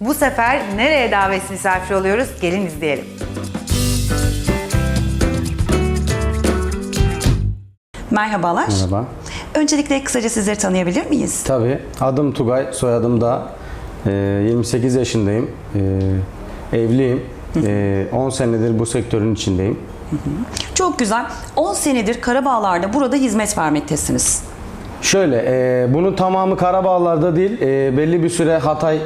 Bu sefer nereye davet misafir oluyoruz? Gelin izleyelim. Merhabalar. Merhaba. Öncelikle kısaca sizleri tanıyabilir miyiz? Tabii. Adım Tugay, soyadım da. Ee, 28 yaşındayım. Ee, evliyim. Ee, 10 senedir bu sektörün içindeyim. Çok güzel. 10 senedir Karabağlar'da burada hizmet vermektesiniz. Şöyle, e, bunun tamamı Karabağlar'da değil, e, belli bir süre Hatay,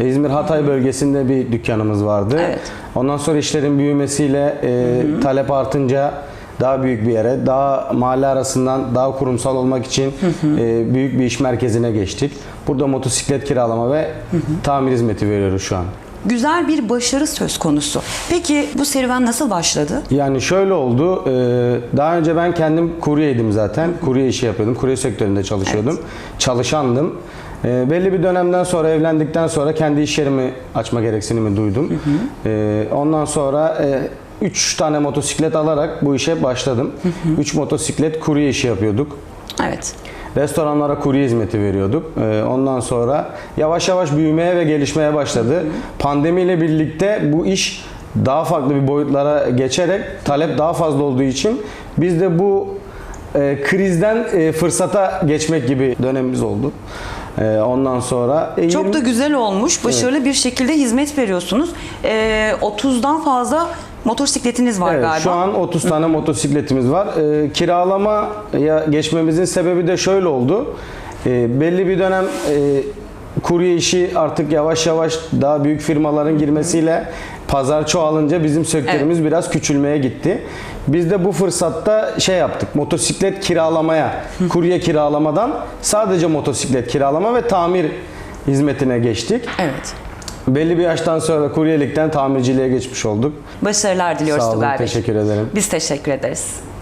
İzmir Hatay bölgesinde bir dükkanımız vardı. Evet. Ondan sonra işlerin büyümesiyle e, talep artınca daha büyük bir yere, daha mahalle arasından daha kurumsal olmak için e, büyük bir iş merkezine geçtik. Burada motosiklet kiralama ve tamir hizmeti veriyoruz şu an. Güzel bir başarı söz konusu. Peki bu serüven nasıl başladı? Yani şöyle oldu. e, Daha önce ben kendim kuryeydim zaten. Kurye işi yapıyordum. Kurye sektöründe çalışıyordum. Çalışandım. E, Belli bir dönemden sonra evlendikten sonra kendi iş yerimi açma gereksinimi duydum. E, Ondan sonra 3 tane motosiklet alarak bu işe başladım. 3 motosiklet kurye işi yapıyorduk. Evet. Restoranlara kurye hizmeti veriyorduk. Ee, Ondan sonra yavaş yavaş büyümeye ve gelişmeye başladı. Pandemiyle birlikte bu iş daha farklı bir boyutlara geçerek talep daha fazla olduğu için biz de bu e, krizden e, fırsata geçmek gibi dönemimiz oldu. E, Ondan sonra e, Çok 20 da güzel olmuş. Başarılı bir şekilde hizmet veriyorsunuz. Ee, 30'dan fazla motosikletiniz var Evet, galiba. şu an 30 tane motosikletimiz var. Ee, kiralamaya geçmemizin sebebi de şöyle oldu. Ee, belli bir dönem e, kurye işi artık yavaş yavaş daha büyük firmaların girmesiyle pazar çoğalınca bizim sektörümüz biraz küçülmeye gitti. Biz de bu fırsatta şey yaptık. Motosiklet kiralamaya, kurye kiralamadan sadece motosiklet kiralama ve tamir hizmetine geçtik. Evet. Belli bir yaştan sonra kuryelikten tamirciliğe geçmiş olduk. Başarılar diliyoruz Sağ olun, Tugay Bey. teşekkür ederim. Biz teşekkür ederiz.